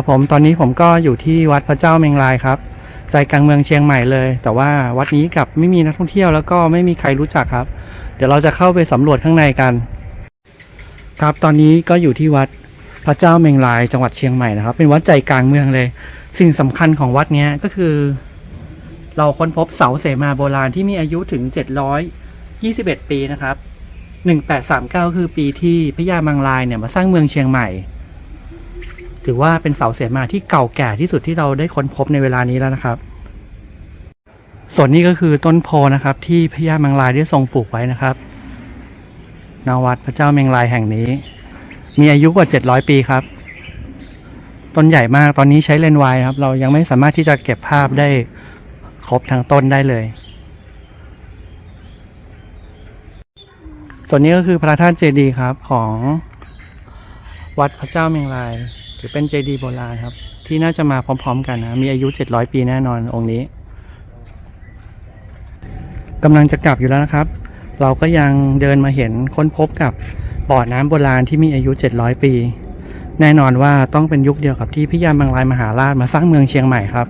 ครับผมตอนนี้ผมก็อยู่ที่วัดพระเจ้าเมงรายครับใจกลางเมืองเชียงใหม่เลย แต่ว่าวัดนี้กับไม่มีนักท่องเที่ยวแล้วก็ไม่มีใครรู้จักครับ เดี๋ยวเราจะเข้าไปสำรวจข้างในกัน ครับตอนนี้ก็อยู่ที่วัดพระเจ้าเมงรายจังหวัดเชียงใหม่นะครับ เป็นวัดใจกลางเมืองเลย สิ่งสำคัญของวัดเนี้ยก็คือ เราค้นพบเสาเสมาโบราณที่มีอายุถึง 721 ปีนะครับ 1839 คือปีที่พระยามังรายเนี่ยมาสร้างเมืองเชียงใหม่ ถือว่าเป็นเสาเสมาที่เก่าแก่ที่สุดที่เราได้ค้นพบในเวลานี้แล้วนะครับ ส่วนนี้ก็คือต้นโพนะครับ ที่พระยามังรายได้ทรงปลูกไว้นะครับณวัดพระเจ้าเมงรายแห่งนี้ มีอายุกว่า 700 ปีครับ ต้นใหญ่มากตอนนี้ใช้เลนส์วายครับ เรายังไม่สามารถที่จะเก็บภาพได้ครบทั้งต้นได้เลย ส่วนนี้ก็คือพระธาตุเจดีย์ครับของวัดพระเจ้าเมงราย ถือเป็นเจดีย์โบราณครับ ที่น่าจะมาพร้อม ๆ กันนะ มีอายุ 700 ปีแน่นอนองค์นี้กำลังจะกลับอยู่แล้วนะครับ เราก็ยังเดินมาเห็นค้นพบกับบ่อน้ำโบราณที่มีอายุ 700 ปี แน่นอนว่าต้องเป็นยุคเดียวกับที่พิยามังรายมหาราชมาสร้างเมืองเชียงใหม่ครับ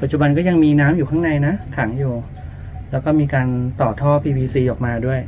ปัจจุบันก็ยังมีน้ำอยู่ข้างในนะขังอยู่ แล้วก็มีการต่อท่อ PVC ออกมาด้วย